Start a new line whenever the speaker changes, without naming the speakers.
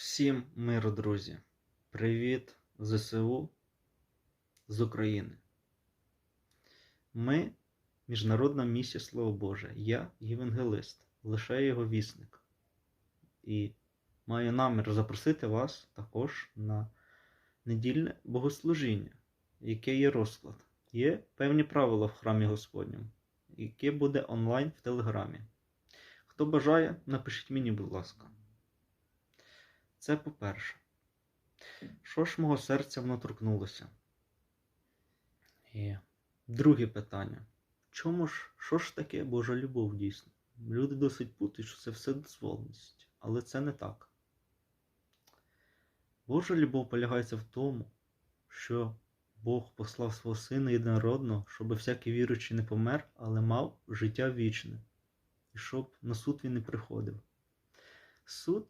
Всім миру, друзі! Привіт ЗСУ з України. Ми Міжнародна місія Слово Боже. Я євангелист, лише його вісник. І маю намір запросити вас також на недільне богослужіння, яке є розклад. Є певні правила в храмі Господньому, яке буде онлайн в Телеграмі. Хто бажає, напишіть мені, будь ласка. Це по-перше. Що ж мого серця воно торкнулося? І друге питання. Чому ж, що ж таке Божа любов дійсно? Люди досить путають, що це все дозволеність, але це не так. Божа любов полягається в тому, що Бог послав свого Сина єдинородного, щоб всякий віруючий не помер, але мав життя вічне, і щоб на суд він не приходив. Суд